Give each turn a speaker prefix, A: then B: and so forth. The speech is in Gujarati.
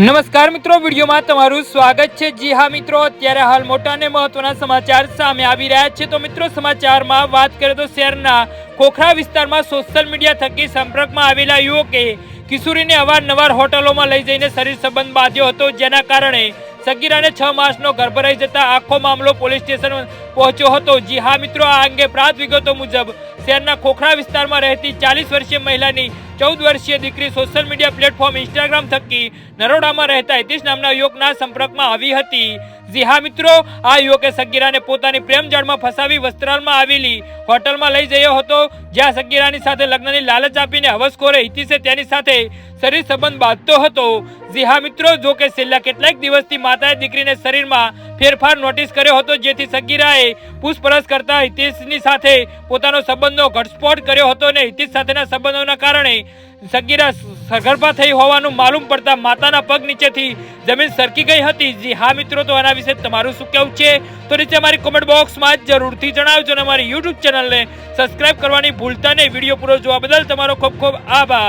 A: નમસ્કાર મિત્રો, વિડીયોમાં તમારું સ્વાગત છે. જી હા મિત્રો, અત્યારે હાલ મોટા અને મહત્વના સમાચાર સામે આવી રહ્યા છે. તો મિત્રો, સમાચારમાં વાત કરીએ તો શહેરના ખોખરા વિસ્તારમાં સોશિયલ મીડિયા થકી સંપર્કમાં આવેલા યુવકે કિશોરીને અવારનવાર હોટલોમાં લઈ જઈને શરીર સંબંધ બાંધ્યો હતો. જેના કારણે સગીરાને છ માસનો ગર્ભ રહી જતા આખો મામલો પોલીસ સ્ટેશન પહોંચ્યો હતો. જી હા મિત્રો, આ અંગે પ્રાપ્ત વિગતો મુજબ શહેરના ખોખરા વિસ્તારમાં રહેતી ચાલીસ વર્ષીય મહિલાની ચૌદ વર્ષીય દીકરી સોશિયલ મીડિયા પ્લેટફોર્મ ઇન્સ્ટાગ્રામ થકી નરોડામાં રહેતા હિતેશ નામના યુવકના સંપર્કમાં આવી હતી. જી હા, મિત્રો, આ યુવકે સગીરાને પોતાની પ્રેમ જાળમાં ફસાવી વસ્ત્રાલમાં આવેલી હોટલમાં લઈ જયો હતો, જ્યાં સગીરાની સાથે લગ્નની લાલચ આપીને હવસખોરે હિતીસે તેની સાથે શરીર સંબંધ બાંધતો હતો. જી હા, મિત્રો, જો કે છેલ્લા કેટલાક દિવસથી માતાએ દીકરીને શરીરમાં ફેરફાર નોટિસ કર્યો હતો, જેથી સગીરાએ પૂછપરછ કરતા હિતેશની સાથે પોતાનો સંબંધનો ઘટસ્ફોટ કર્યો હતો અને હિતેશ સાથેના સંબંધોના કારણે સગીરા સગર્ભા થઈ હોવાનું માલુમ પડતા માતાના પગ નીચેથી જમીન સરકી ગઈ હતી. જી હા મિત્રો, તો આના વિશે તમારું શું કહેવું છે? તો નીચે અમારી કોમેન્ટ બોક્સમાં જરૂરથી જણાવજો અને અમારી યુટ્યુબ ચેનલને સબસ્ક્રાઇબ કરવાની ભૂલતા નહીં. વીડિયો પૂરો જોવા બદલ તમારો ખૂબ ખૂબ આભાર.